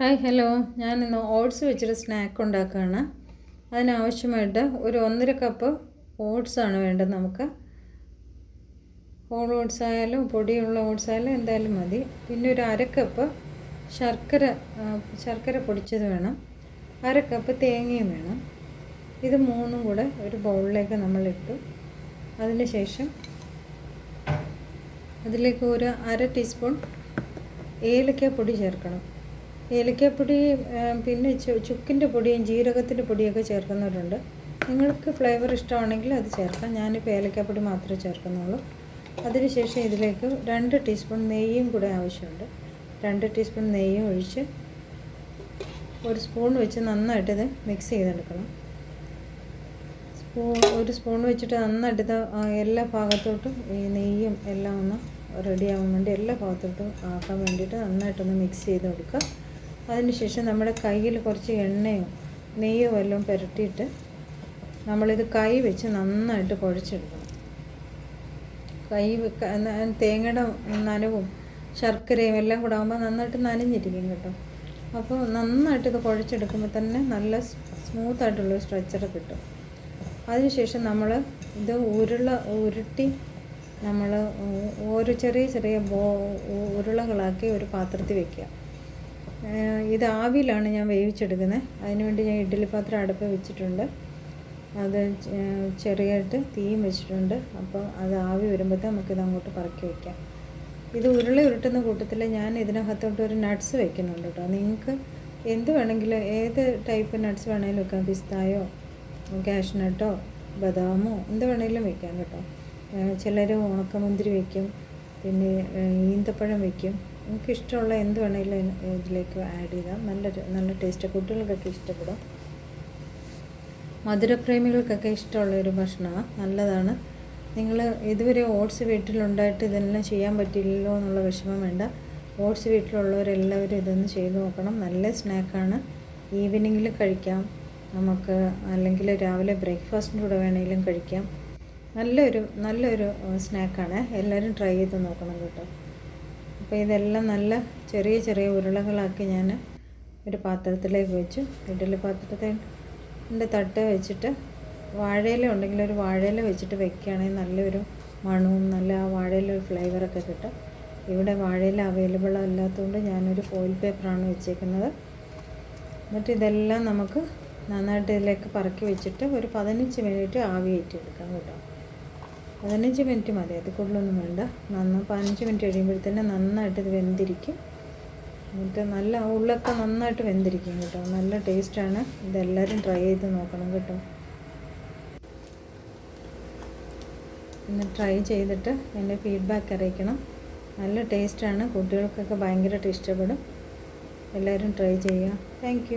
Hi hello. ഞാനിന്ന് oats വെച്ചിട്ട് snack ഉണ്ടാക്കുകയാണ്. അതിനാവശ്യമായിട്ട് ഒരു ഒന്നര കപ്പ് ഓട്സാണ് വേണ്ടത് നമുക്ക്. ഹോൾ ഓട്സ് ആയാലും പൊടിയുള്ള ഓട്സ് ആയാലും എന്തായാലും മതി. പിന്നെ ഒരു അര കപ്പ് ശർക്കര ശർക്കര പൊടിച്ചത് വേണം. അര കപ്പ് തേങ്ങയും വേണം. ഇത് മൂന്നും കൂടെ ഒരു ബൗളിലേക്ക് നമ്മൾ ഇട്ടു. അതിന് ശേഷം അതിലേക്ക് ഒരു അര ടീസ്പൂൺ ഏലക്ക ഏലക്കാപ്പൊടി ചേർക്കണം. ഏലക്കാപ്പൊടി പിന്നെ ചുക്കിന്റെ പൊടിയും ജീരകത്തിന്റെ പൊടിയൊക്കെ ചേർക്കുന്നവരുണ്ട്. നിങ്ങൾക്ക് ഫ്ലേവർ ഇഷ്ടമാണെങ്കിൽ അത് ചേർക്കാം. ഞാനിപ്പോൾ ഏലക്കപ്പൊടി മാത്രമേ ചേർക്കുന്നുള്ളൂ. അതിനുശേഷം ഇതിലേക്ക് രണ്ട് ടീസ്പൂൺ നെയ്യും കൂടെ ആവശ്യമുണ്ട്. രണ്ട് ടീസ്പൂൺ നെയ്യും ഒഴിച്ച് ഒരു സ്പൂൺ വെച്ച് നന്നായിട്ട് ഇത് മിക്സ് ചെയ്തെടുക്കണം. സ്പൂൺ ഒരു സ്പൂൺ വെച്ചിട്ട് നന്നായിട്ട് എല്ലാ ഭാഗത്തോട്ടും ഈ നെയ്യും എല്ലാം ഒന്ന് റെഡിയാവാൻ വേണ്ടി എല്ലാ ഭാഗത്തോട്ടും ആക്കാൻ വേണ്ടിയിട്ട് നന്നായിട്ടൊന്ന് മിക്സ് ചെയ്ത് കൊടുക്കുക അതിനുശേഷം നമ്മുടെ കയ്യിൽ കുറച്ച് എണ്ണയോ നെയ്യോ വല്ലതും പുരട്ടിയിട്ട് നമ്മളിത് കൈ വെച്ച് നന്നായിട്ട് കുഴച്ചെടുക്കണം. കൈ തേങ്ങയുടെ നനവും ശർക്കരയും എല്ലാം കൂടെ ആകുമ്പോൾ നന്നായിട്ട് നനഞ്ഞിരിക്കും കേട്ടോ. അപ്പോൾ നന്നായിട്ട് ഇത് കുഴച്ചെടുക്കുമ്പോൾ തന്നെ നല്ല സ്മൂത്തായിട്ടുള്ളൊരു സ്ട്രെച്ചർ കിട്ടും. അതിനുശേഷം നമ്മൾ ഇത് ഉരുള ഉരുട്ടി നമ്മൾ ഓരോ ചെറിയ ചെറിയ ബോ ഉരുളകളാക്കി ഒരു പാത്രത്തിൽ വെക്കുക. ഇത് ആവിയിലാണ് ഞാൻ വേവിച്ചെടുക്കുന്നത്. അതിനുവേണ്ടി ഞാൻ ഇഡ്ഡലി പാത്രം അടുപ്പ് വെച്ചിട്ടുണ്ട്. അത് ചെറിയായിട്ട് തീയും വെച്ചിട്ടുണ്ട്. അപ്പോൾ അത് ആവി വരുമ്പോഴത്തേ നമുക്കിത് അങ്ങോട്ട് പറക്കി വയ്ക്കാം ഇത് ഉരുളി ഉരുട്ടുന്ന കൂട്ടത്തിൽ ഞാൻ ഇതിനകത്തോട്ട് ഒരു നട്ട്സ് വെക്കുന്നുണ്ട് കേട്ടോ. നിങ്ങൾക്ക് എന്ത് വേണമെങ്കിലും ഏത് ടൈപ്പ് നട്ട്സ് വേണമെങ്കിലും വെക്കാം. പിസ്തായോ കാഷ്നട്ടോ ബദാമോ എന്ത് വേണമെങ്കിലും വെക്കാം കേട്ടോ. ചിലർ ഉണക്കമുന്തിരി വയ്ക്കും പിന്നെ ഈന്തപ്പഴം വെക്കും. നിങ്ങൾക്ക് ഇഷ്ടമുള്ള എന്ത് വേണമെങ്കിലും ഇതിലേക്ക് ആഡ് ചെയ്താൽ നല്ല നല്ല ടേസ്റ്റ് കുട്ടികൾക്കൊക്കെ ഇഷ്ടപ്പെടും. മധുരപ്രേമികൾക്കൊക്കെ ഇഷ്ടമുള്ള ഒരു ഭക്ഷണമാണ് നല്ലതാണ്. നിങ്ങൾ ഇതുവരെ ഓട്സ് വീട്ടിലുണ്ടായിട്ട് ഇതെല്ലാം ചെയ്യാൻ പറ്റില്ലല്ലോ എന്നുള്ള വിഷമം വേണ്ട. ഓട്സ് വീട്ടിലുള്ളവരെല്ലാവരും ഇതൊന്ന് ചെയ്ത് നോക്കണം. നല്ല സ്നാക്കാണ്. ഈവനിങ്ങിൽ കഴിക്കാം. നമുക്ക് അല്ലെങ്കിൽ രാവിലെ ബ്രേക്ക്ഫാസ്റ്റിന്റെ കൂടെ വേണമെങ്കിലും കഴിക്കാം. നല്ലൊരു നല്ലൊരു സ്നാക്കാണ്. എല്ലാവരും ട്രൈ ചെയ്ത് നോക്കണം കേട്ടോ. അപ്പോൾ ഇതെല്ലാം നല്ല ചെറിയ ചെറിയ ഉരുളകളാക്കി ഞാൻ ഒരു പാത്രത്തിലേക്ക് വെച്ചു. ഇഡ്ഡലി പാത്രത്തിൽ എന്റെ തട്ട് വെച്ചിട്ട് വാഴയില ഉണ്ടെങ്കിൽ ഒരു വാഴയില വെച്ചിട്ട് വെക്കുകയാണെങ്കിൽ നല്ലൊരു മണവും നല്ല ആ വാഴയില ഒരു ഫ്ലേവറൊക്കെ കിട്ടും. ഇവിടെ വാഴയില അവൈലബിൾ അല്ലാത്തതുകൊണ്ട് ഞാനൊരു ഫോയിൽ പേപ്പറാണ് വെച്ചേക്കുന്നത്. എന്നിട്ട് ഇതെല്ലാം നമുക്ക് നന്നായിട്ട് ഇതിലേക്ക് പറക്കി വെച്ചിട്ട് ഒരു പതിനഞ്ച് മിനിറ്റ് ആവി എടുക്കാം കേട്ടോ. പതിനഞ്ച് മിനിറ്റ് മതി. അത് കൂടുതലൊന്നും വേണ്ട. നന്ന പതിനഞ്ച് മിനിറ്റ് കഴിയുമ്പോഴത്തേന് നന്നായിട്ട് ഇത് വെന്തിരിക്കും. എന്നിട്ട് നല്ല ഉള്ളൊക്കെ നന്നായിട്ട് വെന്തിരിക്കും കേട്ടോ. നല്ല ടേസ്റ്റാണ്. ഇതെല്ലാവരും ട്രൈ ചെയ്ത് നോക്കണം കേട്ടോ. ഒന്ന് ട്രൈ ചെയ്തിട്ട് എന്റെ ഫീഡ്ബാക്ക് അറിയിക്കണം. നല്ല ടേസ്റ്റാണ്. കുട്ടികൾക്കൊക്കെ ഭയങ്കരമായിട്ട് ഇഷ്ടപ്പെടും. എല്ലാവരും ട്രൈ ചെയ്യുക. താങ്ക്